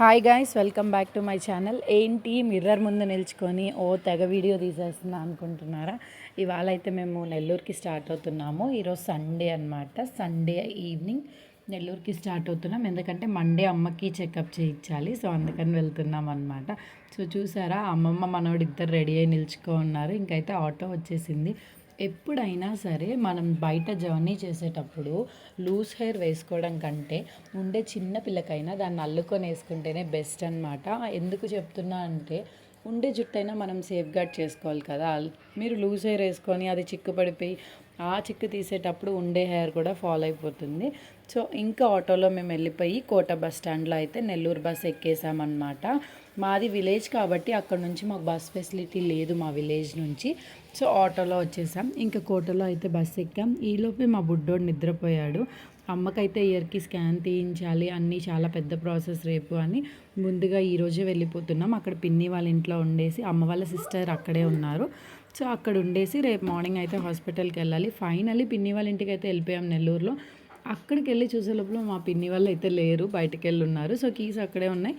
Hi guys welcome back to my channel ఏంటి mirror ముందు నిల్చుకొని ఓ తెగ వీడియో తీసేస్తున్నా అనుకుంటున్నారా? ఇవాళ అయితే మేము నెల్లూరుకి స్టార్ట్ అవుతున్నాము. ఈరోజు సండే అనమాట సండే ఈవినింగ్ నెల్లూరుకి స్టార్ట్ అవుతున్నాం. ఎందుకంటే మండే అమ్మకి చెకప్ చేయించాలి. సో అందుకని వెళ్తున్నాం అనమాట సో చూసారా? అమ్మమ్మ మనోడు ఇద్దరు రెడీ అయి నిల్చుకో ఉన్నారు. ఇంకైతే ఆటో వచ్చేసింది. ఎప్పుడైనా సరే మనం బయట జర్నీ చేసేటప్పుడు లూజ్ హెయిర్ వేసుకోవడం కంటే ఉండే చిన్న పిల్లకైనా దాన్ని అల్లుకొని వేసుకుంటేనే బెస్ట్ అనమాట ఎందుకు చెప్తున్నా అంటే ఉండే జుట్టైనా మనం సేఫ్ గార్డ్ చేసుకోవాలి కదా. మీరు లూజ్ హెయిర్ వేసుకొని అది చిక్కు పడిపోయి ఆ చిక్కు తీసేటప్పుడు ఉండే హెయిర్ కూడా ఫాలో అయిపోతుంది. సో ఇంకా ఆటోలో మేము వెళ్ళిపోయి కోట బస్ స్టాండ్లో అయితే నెల్లూరు బస్ ఎక్కేసామన్నమాట. మాది విలేజ్ కాబట్టి అక్కడ నుంచి మాకు బస్ ఫెసిలిటీ లేదు మా విలేజ్ నుంచి. సో ఆటోలో వచ్చేసాం. ఇంకా కోటలో అయితే బస్ ఎక్కాం. ఈలోపే మా బుడ్డోడు నిద్రపోయాడు. అమ్మకైతే ఇయర్కి స్కాన్ తీయించాలి అన్నీ చాలా పెద్ద ప్రాసెస్ రేపు అని ముందుగా ఈరోజే వెళ్ళిపోతున్నాం. అక్కడ పిన్ని వాళ్ళ ఇంట్లో ఉండేసి అమ్మ వాళ్ళ సిస్టర్ అక్కడే ఉన్నారు. సో అక్కడ ఉండేసి రేపు మార్నింగ్ అయితే హాస్పిటల్కి వెళ్ళాలి. ఫైనలీ పిన్ని వాళ్ళ ఇంటికి అయితే వెళ్ళిపోయాం నెల్లూరులో. అక్కడికి వెళ్ళి చూసే లోపల మా పిన్ని వాళ్ళు అయితే లేరు బయటకు వెళ్ళి ఉన్నారు సో కీస్ అక్కడే ఉన్నాయి.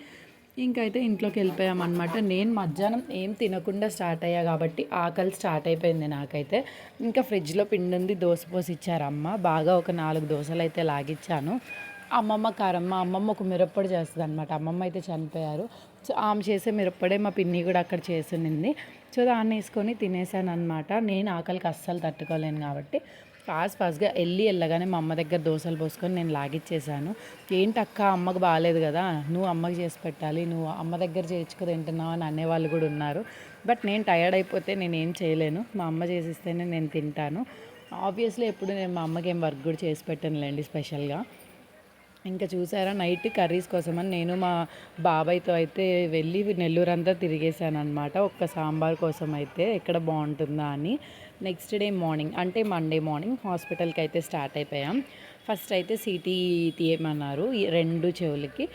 ఇంకైతే ఇంట్లోకి వెళ్ళిపోయామన్నమాట. నేను మధ్యాహ్నం ఏం తినకుండా స్టార్ట్ అయ్యా కాబట్టి ఆకలి స్టార్ట్ అయిపోయింది నాకైతే. ఇంకా ఫ్రిడ్జ్లో పిండి ఉంది దోశ పోసి ఇచ్చారు అమ్మ. బాగా ఒక నాలుగు దోశలు అయితే లాగిచ్చాను. అమ్మమ్మ కారమ్మ అమ్మమ్మ ఒక మిరప్పొడి చేస్తుంది అనమాట అమ్మమ్మ అయితే చనిపోయారు. సో ఆమె చేసే మిరప్పొడే మా పిన్ని కూడా అక్కడ చేసింది సో దాన్ని వేసుకొని తినేసాను అనమాట నేను ఆకలికి అస్సలు తట్టుకోలేను కాబట్టి. ఫాస్ట్ ఫాస్ట్గా వెళ్ళి వెళ్ళగానే మా అమ్మ దగ్గర దోశలు పోసుకొని నేను లాగిచ్చేసాను. ఏంటి అక్క అమ్మకు బాగాలేదు కదా నువ్వు అమ్మకి చేసి పెట్టాలి నువ్వు అమ్మ దగ్గర చేయించుకు తింటున్నావు అని అనేవాళ్ళు కూడా ఉన్నారు. బట్ నేను టయర్డ్ అయిపోతే నేను ఏం చేయలేను. మా అమ్మ చేసిస్తేనే నేను తింటాను. ఆబ్వియస్లీ ఎప్పుడు నేను మా అమ్మకి ఏం వర్క్ కూడా చేసి పెట్టానులేండి స్పెషల్గా. ఇంకా చూసారా నైట్ కర్రీస్ కోసమని నేను మా బాబాయ్తో అయితే వెళ్ళి నెల్లూరు అంతా తిరిగేసాను అనమాట ఒక్క సాంబార్ కోసం అయితే ఎక్కడ బాగుంటుందా అని. నెక్స్ట్ డే మార్నింగ్ అంటే మండే మార్నింగ్ హాస్పిటల్కి అయితే స్టార్ట్ అయిపోయాం. ఫస్ట్ అయితే సిటీ తీయమన్నారు ఈ రెండు చెవులకి.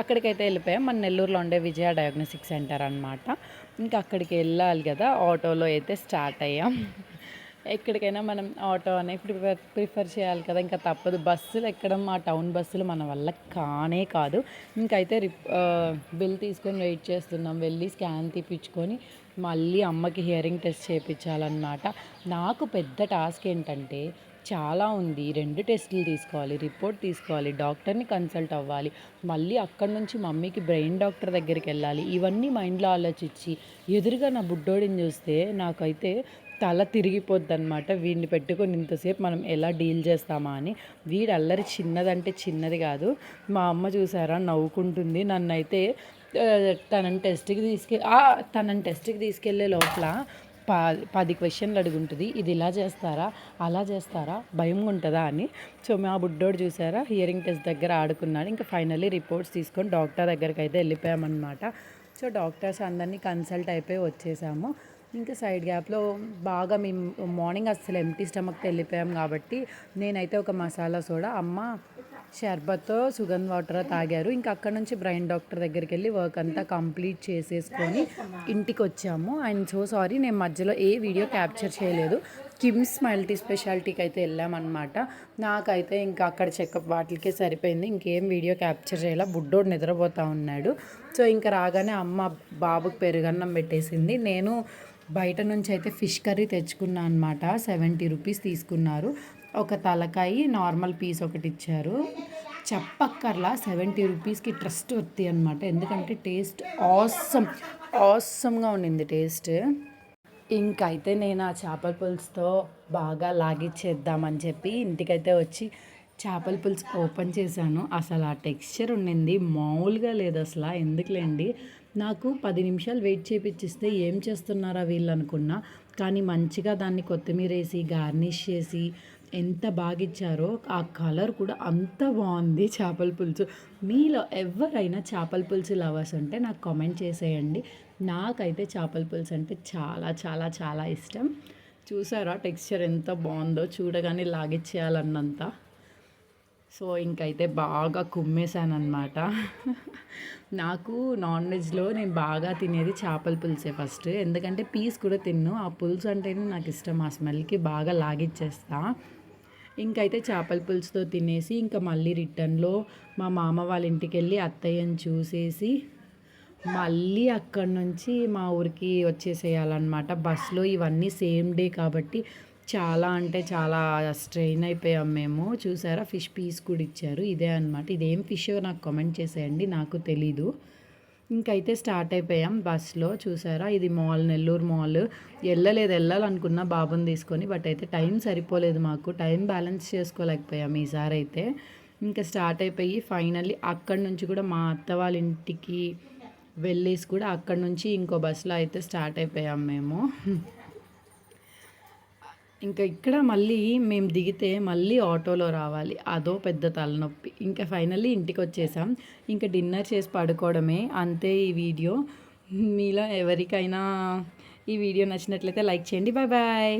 అక్కడికైతే వెళ్ళిపోయాం. మన నెల్లూరులో ఉండే విజయ డయాగ్నోస్టిక్ సెంటర్ అనమాట ఇంకా అక్కడికి వెళ్ళాలి కదా ఆటోలో అయితే స్టార్ట్ అయ్యాం. ఎక్కడికైనా మనం ఆటో అనే ప్రిఫర్ ప్రిఫర్ చేయాలి కదా ఇంకా తప్పదు. బస్సులు ఎక్కడం మా టౌన్ బస్సులు మన వల్ల కానే కాదు. ఇంకైతే రిప్ బిల్ తీసుకొని వెయిట్ చేస్తున్నాం. వెళ్ళి స్కాన్ తీపించుకొని మళ్ళీ అమ్మకి హియరింగ్ టెస్ట్ చేయించాలన్నమాట నాకు పెద్ద టాస్క్ ఏంటంటే చాలా ఉంది. రెండు టెస్టులు తీసుకోవాలి రిపోర్ట్ తీసుకోవాలి డాక్టర్ని కన్సల్ట్ అవ్వాలి. మళ్ళీ అక్కడి నుంచి మమ్మీకి బ్రెయిన్ డాక్టర్ దగ్గరికి వెళ్ళాలి. ఇవన్నీ మైండ్లో ఆలోచించి ఎదురుగా నా బుడ్డోడిని చూస్తే నాకైతే తల తిరిగిపోద్ది అనమాట వీడిని పెట్టుకొని ఇంతసేపు మనం ఎలా డీల్ చేస్తామా అని. వీడు అల్లరి చిన్నదంటే చిన్నది కాదు. మా అమ్మ చూసారా? నవ్వుకుంటుంది. నన్ను అయితే తనని టెస్ట్కి తీసుకె తనని టెస్ట్కి తీసుకెళ్ళే లోపల ప పది క్వశ్చన్లు అడుగుంటుంది. ఇది ఇలా చేస్తారా? అలా చేస్తారా? భయం ఉంటుందా అని. సో మా బుడ్డోడు చూసారా? హియరింగ్ టెస్ట్ దగ్గర ఆడుకున్నాడు. ఇంకా ఫైనల్లీ రిపోర్ట్స్ తీసుకొని డాక్టర్ దగ్గరికి అయితే వెళ్ళిపోయామన్నమాట. సో డాక్టర్స్ అందరినీ కన్సల్ట్ అయిపోయి వచ్చేసాము. ఇంకా సైడ్ గ్యాప్లో బాగా మేము మార్నింగ్ అసలు ఎంటీ స్టమక్తో వెళ్ళిపోయాం కాబట్టి నేనైతే ఒక మసాలా సోడా అమ్మ షర్బత్తో సుగంధ్ వాటర్ తాగారు. ఇంకా అక్కడ నుంచి బ్రైన్ డాక్టర్ దగ్గరికి వెళ్ళి వర్క్ అంతా కంప్లీట్ చేసేసుకొని ఇంటికి వచ్చాము. అండ్ సో సారీ నేను మధ్యలో ఏ వీడియో క్యాప్చర్ చేయలేదు. కిమ్స్ మల్టీ స్పెషాలిటీకి అయితే వెళ్ళామన్నమాట. నాకైతే ఇంకా అక్కడ చెకప్ వాటికే సరిపోయింది. ఇంకేం వీడియో క్యాప్చర్ చేయాల? బుడ్డోడు నిద్రపోతూ ఉన్నాడు. సో ఇంకా రాగానే అమ్మ బాబుకి పెరుగన్నం పెట్టేసింది. నేను బయట నుంచి అయితే ఫిష్ కర్రీ తెచ్చుకున్నా అనమాట సెవెంటీ రూపీస్ తీసుకున్నారు. ఒక తలకాయి నార్మల్ పీస్ ఒకటి ఇచ్చారు. చెప్పక్కర్లా సెవెంటీ రూపీస్కి ట్రస్ట్ వత్తి అనమాట ఎందుకంటే టేస్ట్ ఆసమ్ ఆసమ్గా ఉండింది టేస్ట్. ఇంకైతే నేను ఆ చేపల పులుసుతో బాగా లాగిచ్చేద్దామని చెప్పి ఇంటికైతే వచ్చి చేపల పులుసు ఓపెన్ చేశాను. అసలు ఆ టెక్స్చర్ ఉండింది మామూలుగా లేదు అసలు ఎందుకులేండి? నాకు పది నిమిషాలు వెయిట్ చేపించిస్తే ఏం చేస్తున్నారా వీళ్ళు అనుకున్నా. కానీ మంచిగా దాన్ని కొత్తిమీర వేసి గార్నిష్ చేసి ఎంత బాగా ఇచ్చారో ఆ కలర్ కూడా అంత బాగుంది చేపల పులుసు. మీలో ఎవరైనా చేపల పులుసు లవర్స్ ఉంటే నాకు కామెంట్ చేసేయండి. నాకైతే చేపల పులుసు అంటే చాలా చాలా చాలా ఇష్టం. చూసారా టెక్స్చర్ ఎంత బాగుందో చూడగానే లాగిచ్చేయాలన్నంత. సో ఇంకైతే బాగా కుమ్మేశానమాట నాకు నాన్ వెజ్లో నేను బాగా తినేది చేపల పులుసే ఫస్ట్. ఎందుకంటే పీస్ కూడా తిన్ను. ఆ పులుసు అంటేనే నాకు ఇష్టం. ఆ స్మెల్కి బాగా లాగిచ్చేస్తా. ఇంకైతే చేపల పులుసుతో తినేసి ఇంకా మళ్ళీ రిటర్న్లో మా మామ వాళ్ళ ఇంటికి వెళ్ళి అత్తయ్యని చూసేసి మళ్ళీ అక్కడి నుంచి మా ఊరికి వచ్చేసేయాలన్నమాట. బస్సులో ఇవన్నీ సేమ్ డే కాబట్టి చాలా అంటే చాలా స్ట్రెయిన్ అయిపోయాం మేము. చూసారా? ఫిష్ పీస్ కూడా ఇచ్చారు. ఇదే అనమాట ఇదేం ఫిష్ నాకు కామెంట్ చేసేయండి. నాకు తెలీదు. ఇంకైతే స్టార్ట్ అయిపోయాం బస్లో. చూసారా? ఇది మాల్ నెల్లూరు మాల్. వెళ్ళలేదు వెళ్ళాలనుకున్న బాబుని తీసుకొని బట్ అయితే టైం సరిపోలేదు మాకు. టైం బ్యాలెన్స్ చేసుకోలేకపోయాం ఈసారి అయితే ఇంకా స్టార్ట్ అయిపోయి ఫైనల్లీ అక్కడి నుంచి కూడా మా అత్త వాళ్ళ ఇంటికి వెళ్ళేసి కూడా అక్కడి నుంచి ఇంకో బస్సులో అయితే స్టార్ట్ అయిపోయాం మేము. ఇంకా ఇక్కడ మళ్ళీ మేము దిగితే మళ్ళీ ఆటోలో రావాలి. అదో పెద్ద తలనొప్పి. ఇంకా ఫైనల్లీ ఇంటికి వచ్చేసాం ఇంకా డిన్నర్ చేసి పడుకోవడమే. అంతే ఈ వీడియో. మీలో ఎవరికైనా ఈ వీడియో నచ్చినట్లయితే లైక్ చేయండి. Bye bye.